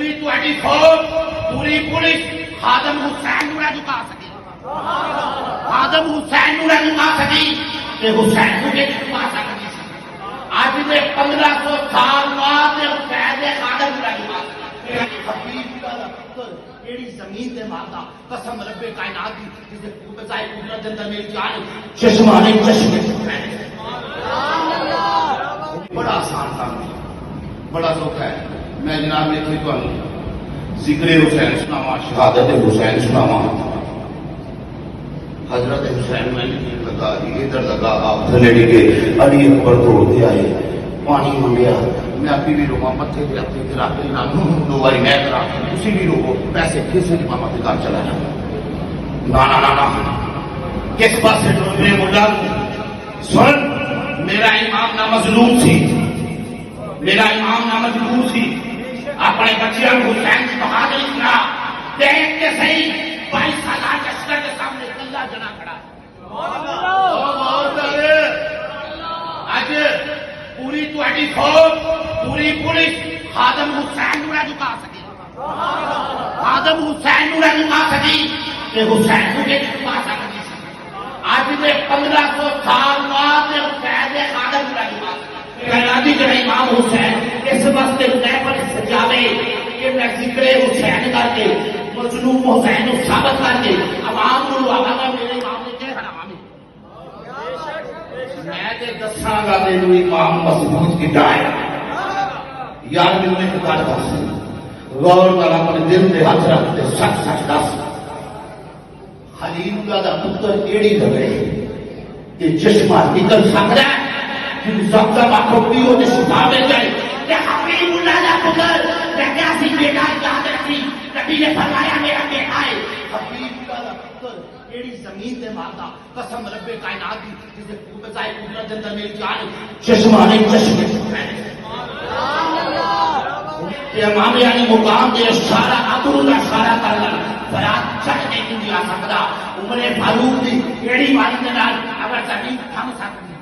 پوری twenty four پوری police Khadim Hussain نو جھکا سکی خادم حسین نو جھکا سکی کہ حسین نو کے جھکا سکی آج دے پندرہ سو سال بعد حسین دے خادم نو جھکا سکی زمین تے ماردا قسم رب کائنات دی قدرت دے جان چشمانے چشمے۔ بڑا آسان کام بڑا سوکھا ہے۔ میں جناب لکھی تو ذکر حسین سناوا شہادت حسین سناوا حضرت حسین میں لگا ادھر لگا آپ تھلیڑی کے اڑی اکبر توڑ کے آئے۔ پانی منگیا میں آپ بھی روما متے پہ اپنی کرا کے نام دو باری میں کرا اسی بھی روکو پیسے کس امام کے گھر چلا جاؤ نا نا نا نا کس پاس سے ڈوبنے ملا سن میرا امام نہ مظلوم تھی۔ میرا امام اپنے بچیاں کو حسین کی بہادری سنا دیکھ کے صحیح بائیس سال لشکر کے سامنے کلہ جنا کھڑا اج پوری تہاڈی فوج پوری پولیس خادم حسین نو نہ جھکا سکی۔ خادم حسین نو نہ جھکا سکی تے حسین نو کہ جھکا سکتی سی اج دے 1500 سال بعد حسین خادم نو نہ جھکا سکی۔ کہنادی امام حسین اس واسطے خدا پر سجاوے کہ میں ذکر حسین کر کے، مظلوم حسین کو ثابت کر کے عوام کو آگاہ میرے امام نے حرام ہے میں تے دساں گا تینوں امام مسعود کی ڈائر۔ یار میں نے کہا دس غور کر اپنے دل دے ہاتھ رکھ تے سچ سچ دس۔ خلیل اللہ دا پتر کیڑی لگے کہ چشمہ نکل سکتا ہے کہ زمزم آکھو پیو تے شفا مل جائے۔ کہتے سی بیٹا یاد رکھی نبی نے فرمایا میرا بیٹا ہے حبیب اللہ دا پتر کیڑی زمین تے ماردا قسم رب کائنات دی جسے بچائے قدرت دے اندر میری جان چشمہ نہیں چشمے کہ امام علی مقام دے اشارہ ابرو دا اشارہ کرنا فرات چڑھ کے نہیں جا سکتا عمر فاروق دی کیڑی واری دے نال اگر زمین تھم سکتی